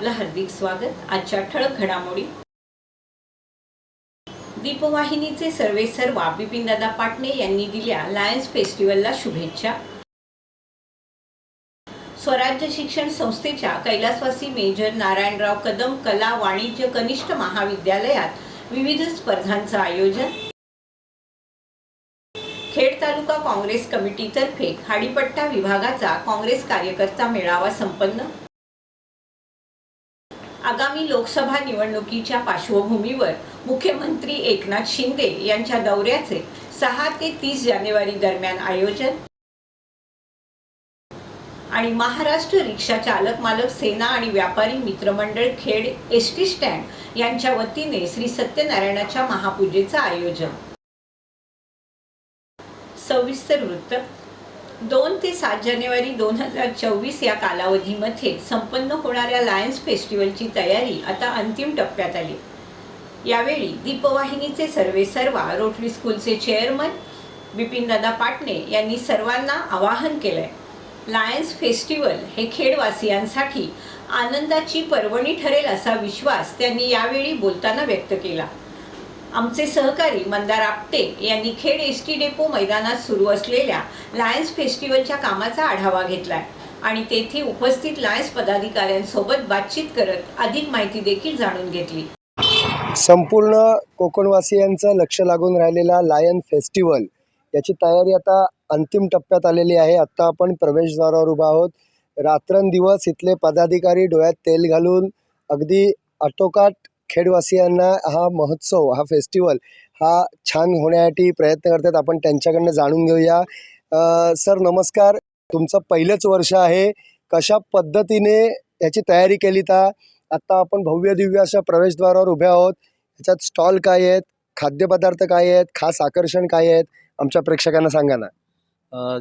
आपलं हार्दिक स्वागत. आजच्या ठळक घडामोडी. दीपवाहिनीचे सर्वे सर्वा बिपिनदादा पाटणे यांनी दिल्या लायन्स फेस्टिवलला शुभेच्छा. स्वराज्य शिक्षण संस्थेच्या कैलासवासी मेजर नारायणराव कदम कला वाणिज्य कनिष्ठ महाविद्यालयात विविध स्पर्धांचं आयोजन. खेड तालुका काँग्रेस कमिटीतर्फे खाडीपट्टा विभागाचा काँग्रेस कार्यकर्ता मेळावा संपन्न. आगामी लोकसभा निवडणुकीच्या पार्श्वभूमीवर मुख्यमंत्री एकनाथ शिंदे यांच्या दौऱ्याचे सहा ते तीस जानेवारी दरम्यान आयोजन आणि महाराष्ट्र रिक्षा चालक मालक सेना आणि व्यापारी मित्रमंडळ खेड एस टी स्टँड यांच्या वतीने श्री सत्यनारायणाच्या महापूजेचं आयोजन. सविस्तर वृत्त दोन ते सात जानेवारी दोन हजार चोवीस या कालावधीमध्ये संपन्न होणाऱ्या लायन्स फेस्टिवलची तयारी आता अंतिम टप्प्यात आली. यावेळी दीपवाहिनीचे सर्वे सर्वा रोटरी स्कूलचे चेअरमन बिपिनदादा पाटणे यांनी सर्वांना आवाहन केलंय. लायन्स फेस्टिवल हे खेडवासियांसाठी आनंदाची पर्वणी ठरेल असा विश्वास त्यांनी यावेळी बोलताना व्यक्त केला. आमचे सहकारी मंदार आपटे यांनी खेड एस टी डेपो मैदानात सुरू असलेल्या लायन्स फेस्टिवलच्या कामाचा आढावा घेतलाय. आणि तेथे उपस्थित लायन्स पदाधिकाऱ्यांसोबत बातचीत करत अधिक माहिती देखील जाणून घेतली. संपूर्ण कोकणवासियांचं लक्ष लागून राहिलेला लायन फेस्टिवल याची तयारी आता अंतिम टप्प्यात आलेली आहे. आत्ता आपण प्रवेशद्वारावर उभा आहोत. रात्रंदिवस इथले पदाधिकारी डोळ्यात तेल घालून अगदी आटोकाट खेडवासियांना हा महोत्सव हा फेस्टिवल हा छान होण्यासाठी प्रयत्न करतात. आपण त्यांच्याकडनं जाणून घेऊया. सर नमस्कार. तुमचं पहिलंच वर्ष आहे. कशा पद्धतीने याची तयारी केली तर आत्ता आपण भव्य दिव्य अशा प्रवेशद्वारावर उभे आहोत. याच्यात स्टॉल काय आहेत? खाद्यपदार्थ काय आहेत? खास आकर्षण काय आहेत? आमच्या प्रेक्षकांना सांगा ना.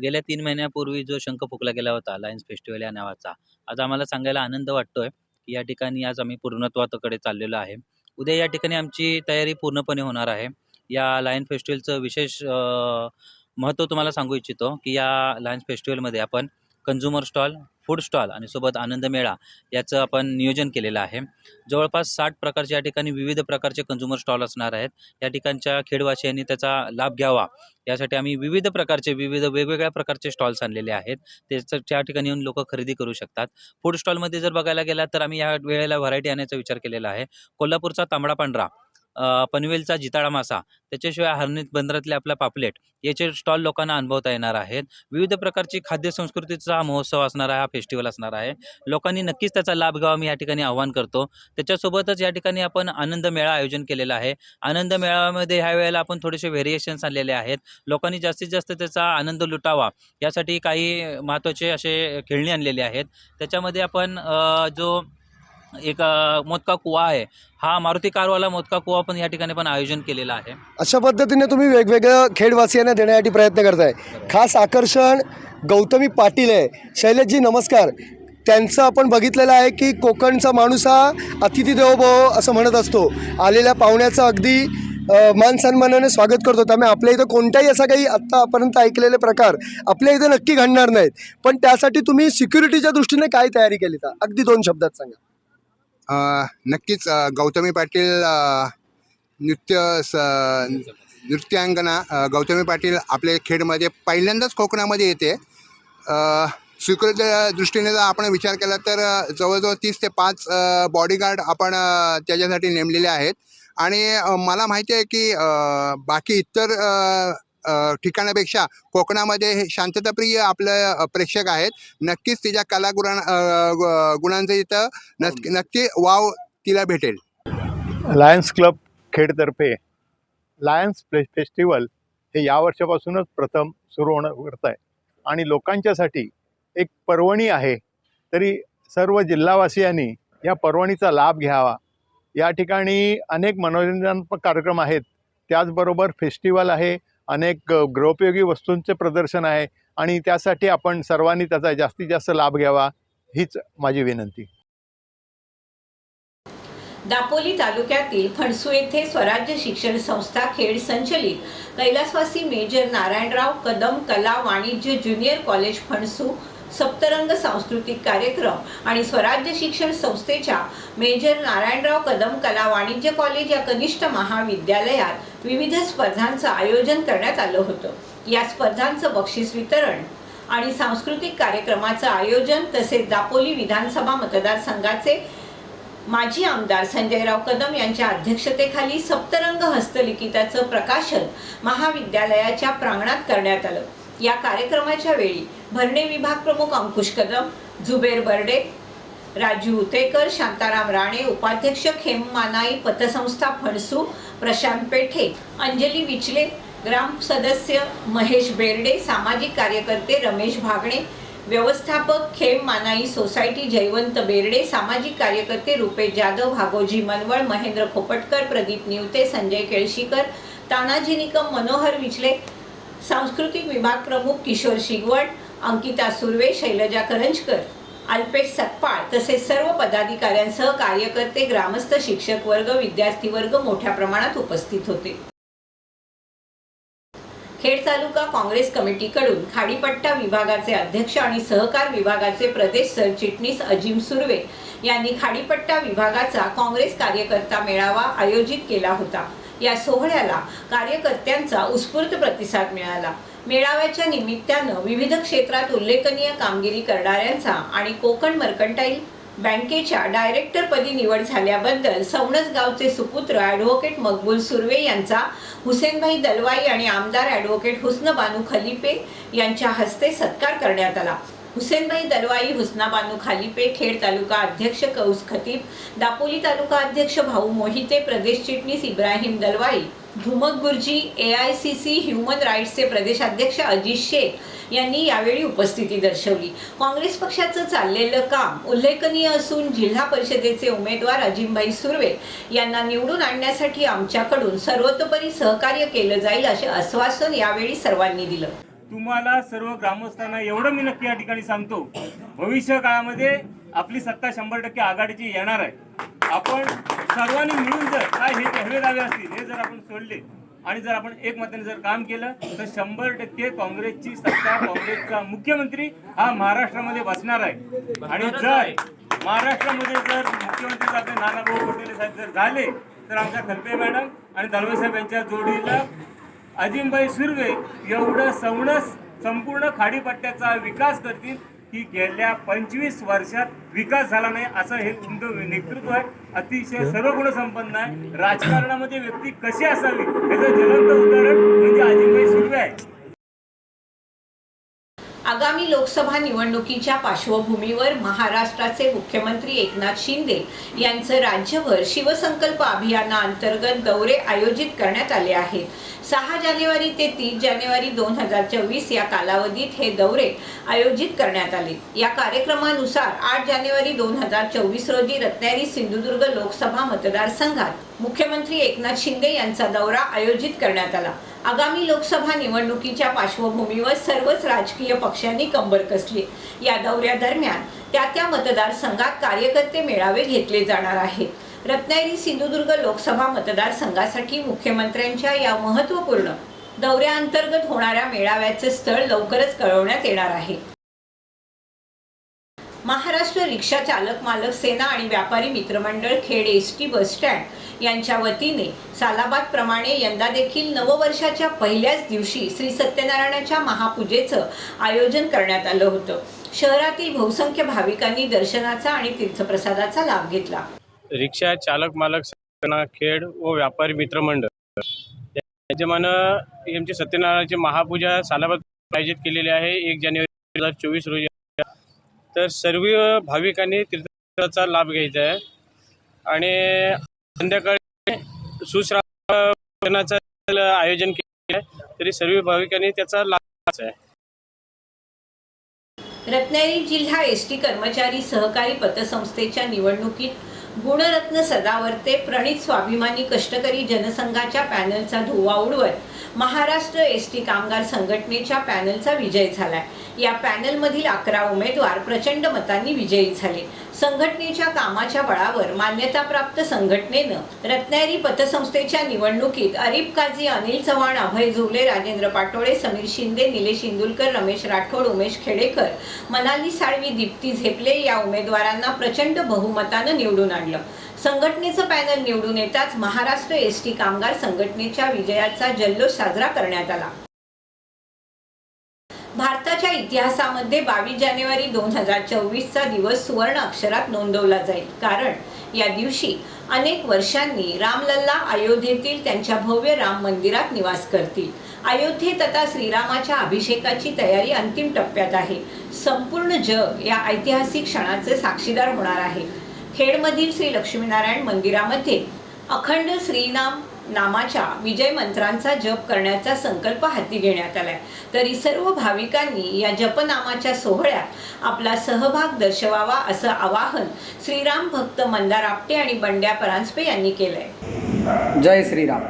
गेल्या तीन महिन्यापूर्वी जो शंख फुकला गेला होता लायन्स फेस्टिवल या नावाचा. आज आम्हाला सांगायला आनंद वाटतोय. या ठिकाणी आज आम्ही पूर्णत्वाकडे चाललेलो आहे. उद्या या ठिकाणी आमची तयारी पूर्णपणे होणार आहे. या लायन फेस्टिवलचं विशेष महत्त्व तुम्हाला सांगू इच्छितो की या लायन्स फेस्टिवलमध्ये आपण कंझ्युमर स्टॉल फूड स्टॉल आणि सोबत आनंद मेळा याचं आपण नियोजन केलेलं आहे. जवळपास साठ प्रकारचे या ठिकाणी विविध प्रकारचे कंझ्युमर स्टॉल असणार आहेत. या ठिकाणच्या खेडवासियांनी त्याचा लाभ घ्यावा. यासाठी आम्ही विविध प्रकारचे विविध वेगवेगळ्या प्रकारचे स्टॉल्स आणलेले आहेत. त्याचं त्या ठिकाणी येऊन लोक खरेदी करू शकतात. फूड स्टॉलमध्ये जर बघायला गेला तर आम्ही या वेळेला व्हरायटी आणण्याचा विचार केलेला आहे. कोल्हापूरचा तांबडा पांढरा. पनवेलचा जिताळा मासा. त्याच्याशिवाय हरणीत बंदरातले आपला पापलेट. याचे स्टॉल लोकांना अनुभवता येणार आहेत. विविध प्रकारची खाद्य संस्कृतीचा हा महोत्सव असणार आहे हा फेस्टिवल असणार आहे. लोकांनी नक्कीच त्याचा लाभ घ्यावा मी या ठिकाणी आव्हान करतो. त्याच्यासोबतच या ठिकाणी आपण आनंद मेळा आयोजन केलेला आहे. आनंद मेळाव्यामध्ये ह्या वेळेला आपण थोडेसे व्हेरिएशन्स आणलेले आहेत. लोकांनी जास्तीत जास्त त्याचा आनंद लुटावा यासाठी काही महत्त्वाचे असे खेळणी आणलेले आहेत. त्याच्यामध्ये आपण जो एक मोदका कुवा आहे. हा मारुती कारवाला मोदका कुवा पण या ठिकाणी पण आयोजन केलेला आहे. अशा पद्धतीने तुम्ही वेगवेगळ्या खेडवासियांना देण्यासाठी प्रयत्न करताय. खास आकर्षण गौतमी पाटील आहे. शैलेशजी नमस्कार. त्यांचं आपण बघितलेलं आहे की कोकणचा माणूस हा अतिथी देवभव असं म्हणत असतो. आलेल्या पाहुण्याचं अगदी मान सन्मानाने स्वागत करतो. त्यामुळे आपल्या इथं कोणताही असा काही आत्तापर्यंत ऐकलेले प्रकार आपल्या इथं नक्की घडणार नाहीत. पण त्यासाठी तुम्ही सिक्युरिटीच्या दृष्टीने काय तयारी केली तर? अगदी दोन शब्दात सांगा. नक्कीच गौतमी पाटील नृत्य स नृत्यांगना गौतमी पाटील आपले खेडमध्ये पहिल्यांदाच कोकणामध्ये येते. सिक्युरिटीच्या दृष्टीने जर आपण विचार केला तर जवळजवळ तीस ते पाच बॉडीगार्ड आपण त्याच्यासाठी नेमलेले आहेत. आणि मला माहिती आहे की बाकी इतर ठिकाणापेक्षा कोकणामध्ये हे शांतताप्रिय आपले प्रेक्षक आहेत. नक्कीच तिच्या कलागुणां अ, ग- गुणांचं इथं नक्की नक्की वाव तिला भेटेल. लायन्स क्लब खेडतर्फे लायन्स फे फेस्टिवल हे या वर्षापासूनच प्रथम सुरू होणं करत आहे. आणि लोकांच्यासाठी एक पर्वणी आहे. तरी सर्व जिल्हावासियांनी या पर्वणीचा लाभ घ्यावा. या ठिकाणी अनेक मनोरंजनात्मक कार्यक्रम आहेत. त्याचबरोबर फेस्टिवल आहे. अनेक गृहोपयोगी वस्तूंचे प्रदर्शन आहे आणि त्यासाठी आपण सर्वांनी त्याचा जास्तीत जास्त लाभ घ्यावा हीच माझी विनंती. दापोली तालुक्यातील फणसू येथे स्वराज्य शिक्षण संस्था खेड संचलित. कैलासवासी मेजर नारायणराव कदम कला वाणिज्य ज्युनियर कॉलेज फणसू सप्तरंग सांस्कृतिक कार्यक्रम आणि स्वराज्य शिक्षण संस्थेच्या मेजर नारायणराव कदम कला वाणिज्य कॉलेज या कनिष्ठ महाविद्यालयात विविध स्पर्धांचं आयोजन करण्यात आलं होतं. या स्पर्धांचं बक्षीस वितरण आणि सांस्कृतिक कार्यक्रमाचं आयोजन तसेच दापोली विधानसभा मतदारसंघाचे माजी आमदार संजयराव कदम यांच्या अध्यक्षतेखाली सप्तरंग हस्तलिखिताचं प्रकाशन महाविद्यालयाच्या प्रांगणात करण्यात आलं. या कार्यक्रमाच्या वेळी भरणे विभाग प्रमुख अंकुश कदम जुबेर बर्डे राजू उतेकर शांताराम राणे उपाध्यक्ष खेम मानाई पतसंस्था फणसू प्रशांत पेठे अंजली विचले ग्राम सदस्य महेश बेर्डे सामाजिक कार्यकर्ते रमेश भागणे व्यवस्थापक खेम मानाई सोसायटी जयवंत बेर्डे सामाजिक कार्यकर्ते रुपेश जाधव भागोजी मनवळ महेंद्र खोपटकर प्रदीप निवते संजय केळशीकर तानाजी निकम मनोहर विचले सांस्कृतिक विभाग प्रमुख किशोर शिगवण अंकिता सुर्वे शैलजा करंजकर. अल्पेश सकपाळ तसेच सर्व पदाधिकाऱ्यांसह कार्यकर्ते ग्रामस्थ शिक्षक वर्ग विद्यार्थी वर्ग मोठ्या प्रमाणात उपस्थित होते. खेड तालुका काँग्रेस कमिटीकडून खाडीपट्टा विभागाचे अध्यक्ष आणि सहकार विभागाचे प्रदेश सरचिटणीस अजिम सुर्वे यांनी खाडीपट्टा विभागाचा काँग्रेस कार्यकर्ता मेळावा आयोजित केला होता. या सोहळ्याला कार्यकर्त्यांचा उत्स्फूर्त प्रतिसाद मिळाला. मेळाव्याच्या निमित्तानं विविध क्षेत्रात उल्लेखनीय कामगिरी करणाऱ्यांचा आणि कोकण मर्कंटाईल बँकेच्या डायरेक्टरपदी निवड झाल्याबद्दल सवणस गावचे सुपुत्र ॲडव्होकेट मकबूल सुर्वे यांचा हुसेनभाई दलवाई आणि आमदार ॲडव्होकेट हुस्नबानू खलिपे यांच्या हस्ते सत्कार करण्यात आला. हुसेनभाई दलवाई हुस्नाबानू खालिपे खेड तालुका अध्यक्ष कौस खतीब दापोली तालुका अध्यक्ष भाऊ मोहिते प्रदेश चिटणीस Ibrahim Dalwai Dhumak Guruji A I C C human राईट्सचे प्रदेशाध्यक्ष अजित शेख यांनी यावेळी उपस्थिती दर्शवली. काँग्रेस पक्षाचं चाललेलं काम उल्लेखनीय असून जिल्हा परिषदेचे उमेदवार अजिमभाई सुर्वे यांना निवडून आणण्यासाठी आमच्याकडून सर्वतोपरी सहकार्य केलं जाईल असे आश्वासन यावेळी सर्वांनी दिलं. तुम्हाला सर्व ग्रामस्थांना एवढं मी नक्की या ठिकाणी सांगतो भविष्य काळामध्ये आपली सत्ता शंभर टक्के आघाडीची येणार आहे. आपण सर्वांनी मिळून जर काय हे पहिवे दावे असतील हे जर आपण सोडले आणि जर आपण एकमताने जर काम केलं तर शंभर टक्के काँग्रेसची सत्ता काँग्रेसचा मुख्यमंत्री हा महाराष्ट्रामध्ये बसणार आहे. आणि जर महाराष्ट्रामध्ये जर मुख्यमंत्री आपले नानाभाऊ पटेल साहेब जर झाले तर आमच्या खलपे मॅडम आणि दलवे साहेब यांच्या जोडीला अजिमबाई सुर्वे एवढं सवणस संपूर्ण खाडीपट्ट्याचा विकास करतील. की गेल्या पंचवीस वर्षात विकास झाला नाही असं हे तुमचं नेतृत्व आहे. अतिशय सर्व गुण संपन्न आहे. राजकारणामध्ये व्यक्ती कशी असावी याचं ज्वलंत उदाहरण म्हणजे अजिमबाई सुर्वे आहे. आगामी लोकसभा निवडणुकीच्या पार्श्वभूमीवर महाराष्ट्राचे मुख्यमंत्री एकनाथ शिंदे यांचं राज्यभर शिवसंकल्प अभियानाअंतर्गत दौरे आयोजित करण्यात आले आहेत. सहा जानेवारी ते तीस जानेवारी दोन हजार चोवीस या कालावधीत हे दौरे आयोजित करण्यात आले. या कार्यक्रमानुसार आठ जानेवारी दोन हजार चोवीस रोजी रत्नागिरी सिंधुदुर्ग लोकसभा मतदारसंघात मुख्यमंत्री एकनाथ शिंदे यांचा दौरा आयोजित करण्यात आला. आगामी लोकसभा निवडणुकीच्या पार्श्वभूमीवर सर्वच राजकीय पक्षांनी कंबर कसली. या दौऱ्यादरम्यान त्या त्या मतदारसंघात कार्यकर्ते मेळावे घेतले जाणार आहेत. रत्नागिरी सिंधुदुर्ग लोकसभा मतदारसंघासाठी मुख्यमंत्र्यांच्या या महत्त्वपूर्ण दौऱ्याअंतर्गत होणाऱ्या मेळाव्याचे स्थळ लवकरच कळवण्यात येणार आहे. महाराष्ट्र रिक्षा चालक मालक सेना आणि व्यापारी मित्रमंडळ खेड एस टी बसस्टँड यांच्या वतीने सालाबाद प्रमाणे यंदा देखील नववर्षाच्या पहिल्याच दिवशी श्री सत्यनारायणाच्या महापूजेचं आयोजन करण्यात आलं होतं. शहरातील बहुसंख्य भाविकांनी दर्शनाचा आणि तीर्थप्रसादाचा लाभ घेतला. रिक्षा चालक मालक सेना खेड व व्यापारी मित्रमंडळ याच्यामानं यांची सत्यनारायणाची महापूजा सालाबाद आयोजित केलेली आहे. एक जानेवारी दोन हजार चोवीस रोजी तर सर्व भाविकांनी तीर्थाचा लाभ घ्यायचा आहे. आणि संध्याकाळी सुश्रावणाचं आयोजन केलं आहे तरी सर्व भाविकांनी त्याचा लाभ घ्यायचा आहे. रत्नागिरी जिल्हा एस टी कर्मचारी सहकारी पतसंस्थेच्या निवडणुकीत गुणरत्न सदावर्ते प्रणित स्वाभिमानी कष्टकरी जनसंघाच्या पॅनलचा धुवा उडवत महाराष्ट्र एस टी कामगार संघटनेच्या पॅनलचा विजय झाला या पॅनलमधील अकरा उमेदवार प्रचंड मतांनी विजयी झाले. संघटनेच्या कामाच्या बळावर मान्यताप्राप्त संघटनेनं रत्नागिरी पतसंस्थेच्या निवडणुकीत अरिफ काझी अनिल चव्हाण अभय झुले राजेंद्र पाटोळे समीर शिंदे निलेश इंदुलकर रमेश राठोड उमेश खेडेकर मनाली साळवी दीप्ती झेपले या उमेदवारांना प्रचंड बहुमतानं निवडून आणलं. संघटनेचं पॅनल निवडून येताच महाराष्ट्र एस टी कामगार संघटनेच्या विजयाचा जल्लोष दिवस साजरा करण्यात आला. भारताच्या इतिहासामध्ये बावीस जानेवारी दोन हजार चोवीसचा दिवस सुवर्ण अक्षरात नोंदवला जाईल. कारण या दिवशी अनेक वर्षांनी रामलल्ला अयोध्येतील त्यांच्या भव्य राम मंदिरात निवास करतील. अयोध्येत आता श्रीरामाच्या अभिषेकाची तयारी अंतिम टप्प्यात आहे. संपूर्ण जग या ऐतिहासिक क्षणाचे साक्षीदार होणार आहे. खेडमधील श्री लक्ष्मीनारायण मंदिरामध्ये अखंड श्रीनाम नामाच्या विजय मंत्रांचा जप करण्याचा संकल्प हाती घेण्यात आलाय. तरी सर्व भाविकांनी या जपनामाच्या सोहळ्यात आपला सहभाग दर्शवावा असं आवाहन श्रीराम भक्त मंदार आपटे आणि बंड्या परांजपे यांनी केलंय. जय श्रीराम.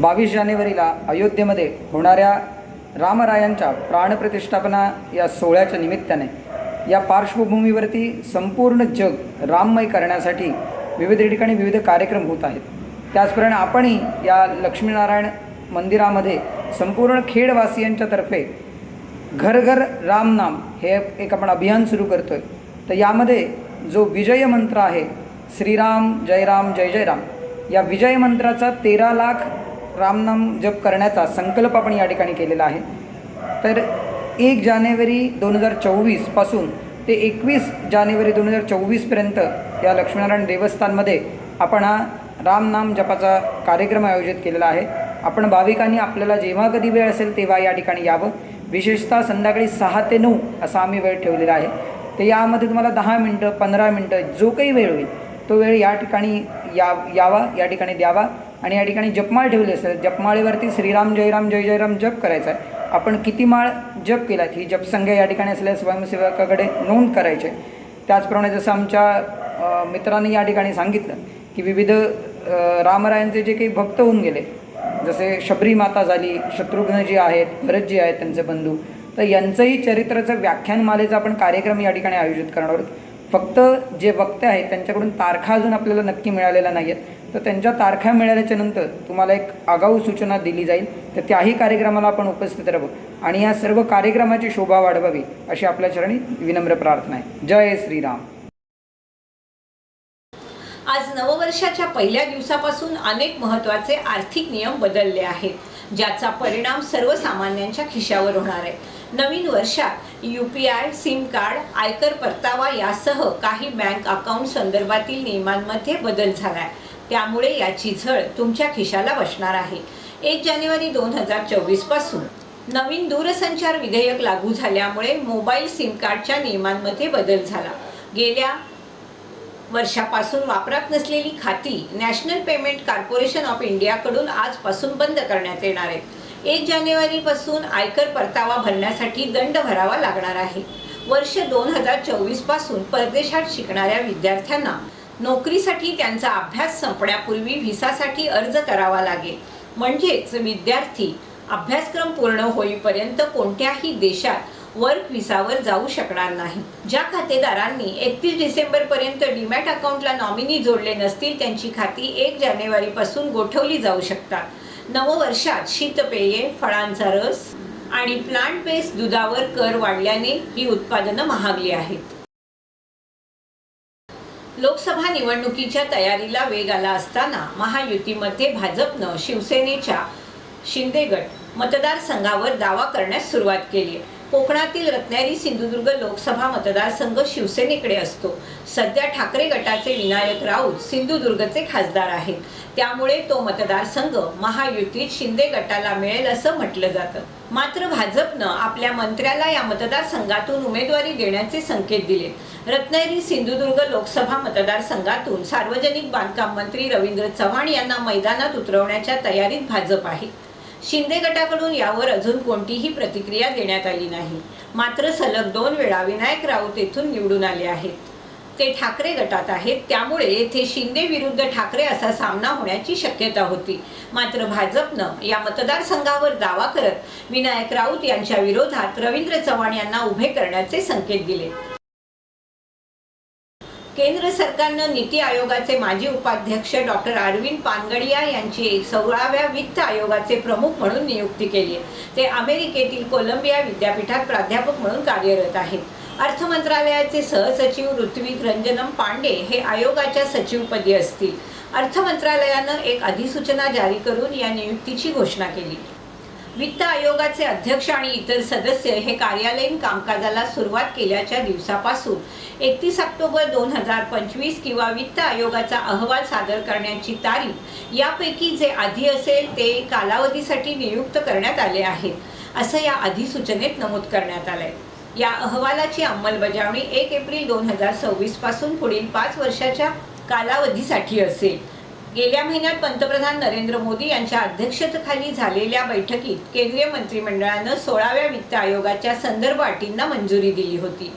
बावीस जानेवारीला अयोध्येमध्ये होणाऱ्या रामरायांच्या प्राणप्रतिष्ठापना या सोहळ्याच्या निमित्ताने या पार्श्वभूमीवरती संपूर्ण जग राममय करण्यासाठी विविध ठिकाणी विविध कार्यक्रम होत आहेत. त्याचप्रमाणे आपणही या लक्ष्मीनारायण मंदिरामध्ये संपूर्ण खेडवासियांच्या तर्फे घर घर रामनाम हे एक आपण अभियान सुरू करतो आहे तर यामध्ये जो विजय मंत्र आहे श्रीराम जयराम जय जयराम या विजय मंत्राचा तेरा लाख रामनाम जप करण्याचा संकल्प आपण या ठिकाणी केलेला आहे. तर एक जानेवारी दोन हजार चोवीसपासून ते एकवीस जानेवारी दोन हजार चोवीसपर्यंत या लक्ष्मीनारायण देवस्थानमध्ये आपण हा रामनाम जपाचा कार्यक्रम आयोजित केलेला आहे. आपण भाविकांनी आपल्याला जेव्हा कधी वेळ असेल तेव्हा या ठिकाणी यावं. विशेषतः संध्याकाळी सहा ते नऊ असा आम्ही वेळ ठेवलेला आहे. तर यामध्ये तुम्हाला दहा मिनटं पंधरा मिनटं जो काही वेळ होईल तो वेळ या ठिकाणी या यावा या ठिकाणी द्यावा. आणि या ठिकाणी जपमाळ ठेवली असेल जपमाळेवरती श्रीराम जयराम जय जयराम जप करायचा आहे. आपण किती माळ जप केलात ही जपसंख्या या ठिकाणी असलेल्या स्वयंसेवकाकडे नोंद करायची त्याचप्रमाणे जसं आमच्या मित्रांनी या ठिकाणी सांगितलं की विविध रामरायांचे जे काही भक्त होऊन गेले जसे शबरी माता झाली शत्रुघ्न जी आहेत भरतजी आहेत त्यांचे बंधू तर यांचंही चरित्राचं व्याख्यानमालेचा आपण कार्यक्रम या ठिकाणी आयोजित करणार आहोत. फक्त जे वक्ते आहेत त्यांच्याकडून तारखा अजून आपल्याला नक्की मिळालेल्या नाही आहेत तर त्यांच्या तारखा मिळाल्याच्या नंतर तुम्हाला एक आगाऊ सूचना दिली जाईल. तर त्याही कार्यक्रमाला आपण उपस्थित राहू. आणि या सर्व कार्यक्रमाची शोभा वाढवावी अशी आपल्या चरणी विनम्र प्रार्थना आहे. जय श्रीराम. आज नववर्षाच्या पहिल्या दिवसापासून अनेक महत्त्वाचे आर्थिक नियम बदलले आहेत ज्याचा परिणाम सर्वसामान्यांच्या खिशावर होणार आहे. नवीन वर्षात U P I SIM card आयकर परतावा यासह काही बँक अकाउंट संदर्भातील नियमांमध्ये बदल झाला आहे त्यामुळे याची झळ तुमच्या खिशाला बसणार आहे. एक जानेवारी दोन हजार चोवीसपासून नवीन दूरसंचार विधेयक लागू झाल्यामुळे मोबाईल सिम कार्डच्या नियमांमध्ये बदल झाला. गेल्या वर्षापासून वापरात नसलेली खाती नॅशनल पेमेंट कॉर्पोरेशन ऑफ इंडियाकडून आजपासून बंद करण्यात येणार आहेत. एक जानेवारीपासून आयकर परतावा भरण्यासाठी दंड भरावा लागणार आहे. वर्ष दोन हजार चोवीसपासून परदेशात शिकणाऱ्या विद्यार्थ्यांना नोकरीसाठी त्यांचा अभ्यास संपण्यापूर्वी व्हिसासाठी अर्ज करावा लागेल. म्हणजेच विद्यार्थी अभ्यासक्रम पूर्ण होईपर्यंत कोणत्याही देशात वर्क विसावर जाऊ शकणार नाही. ज्या खातेदारांनी एकतीस डिसेंबरपर्यंत डीमॅट अकाउंटला नॉमिनी जोडले नसतील त्यांची खाती एक जानेवारीपासून गोठवली जाऊ शकतात. नववर्षात शीतपेये फळांचा रस आणि प्लांट बेस्ड दुधावर कर वाढल्याने ही उत्पादनं महागली आहेत. लोकसभा निवडणुकीच्या तयारीला वेग आला असताना महायुतीमध्ये भाजपनं शिवसेनेच्या शिंदे गट मतदारसंघावर दावा करण्यास सुरुवात केली आहे. कोकणातील रत्नागिरी सिंधुदुर्ग लोकसभा मतदारसंघ शिवसेनेकडे असतो. सध्या ठाकरे गटाचे विनायक राऊत सिंधुदुर्गचे खासदार आहेत. त्यामुळे तो मतदारसंघ महायुतीत शिंदे गटाला मिळेल असं म्हटलं जातं. मात्र भाजपनं आपल्या मंत्र्याला या मतदारसंघातून उमेदवारी देण्याचे संकेत दिले. रत्नागिरी सिंधुदुर्ग लोकसभा मतदारसंघातून सार्वजनिक बांधकाम मंत्री रवींद्र चव्हाण यांना मैदानात उतरवण्याच्या तयारीत भाजप आहे. शिंदे गटाकडून यावर अजून कोणतीही प्रतिक्रिया देण्यात आली नाही. मात्र सलग दोन वेळा विनायक राऊत येथून निवडून आले आहेत. ते ठाकरे गटात आहेत त्यामुळे येथे शिंदे विरुद्ध ठाकरे असा सामना होण्याची शक्यता होती. मात्र भाजपनं या मतदारसंघावर दावा करत विनायक राऊत यांच्या विरोधात रवींद्र चव्हाण यांना उभे करण्याचे संकेत दिले. केंद्र सरकारनं नीती आयोगाचे माजी उपाध्यक्ष डॉक्टर अरविंद पानगडिया यांची सोळाव्या वित्त आयोगाचे प्रमुख म्हणून नियुक्ती केली आहे. ते अमेरिकेतील कोलंबिया विद्यापीठात प्राध्यापक म्हणून कार्यरत आहेत. अर्थ मंत्रालयाचे सहसचिव ऋत्विक रंजनम पांडे हे आयोगाच्या सचिवपदी असतील. अर्थ मंत्रालयानं एक अधिसूचना जारी करून या नियुक्तीची घोषणा केली. वित्त आयोगाचे अध्यक्ष आणि इतर सदस्य हे कार्यालयीन कामकाजाला सुरुवात केल्याच्या दिवसापासून एकतीस ऑक्टोबर दोन हजार पंचवीस किंवा वित्त आयोगाचा अहवाल सादर करण्याची तारीख यापैकी जे आधी असेल ते कालावधीसाठी नियुक्त करण्यात आले आहेत असं या अधिसूचनेत नमूद करण्यात आलंय. या अहवालाची अंमलबजावणी एक एप्रिल दोन हजार सव्वीसपासून पुढील पाच वर्षाच्या कालावधीसाठी असेल. गेल्या महिन्यात पंतप्रधान नरेंद्र मोदी यांच्या अध्यक्षतेखाली झालेल्या बैठकीत केंद्रीय मंत्रिमंडळानं सोळाव्या वित्त आयोगाच्या संदर्भ अटींना मंजुरी दिली होती.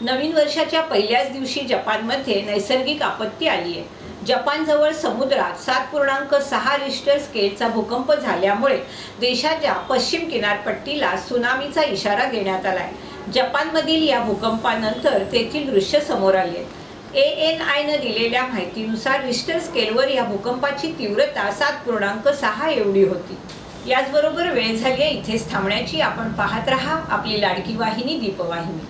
नवीन वर्षाच्या पहिल्याच दिवशी जपानमध्ये नैसर्गिक आपत्ती आली आहे. जपानजवळ समुद्रात सात पूर्णांक सहा रिश्टर स्केलचा भूकंप झाल्यामुळे देशाच्या पश्चिम किनारपट्टीला सुनामीचा इशारा देण्यात आलाय. जपानमधील या भूकंपानंतर तेथील दृश्य समोर आले आहेत. ए एन आयनं दिलेल्या माहितीनुसार रिस्टर स्केलवर या भूकंपाची तीव्रता सात पूर्णांक सहा एवढी होती. याचबरोबर वेळ झाली आहे इथेच थांबण्याची. आपण पाहत रहा आपली लाडकी वाहिनी दीपवाहिनी.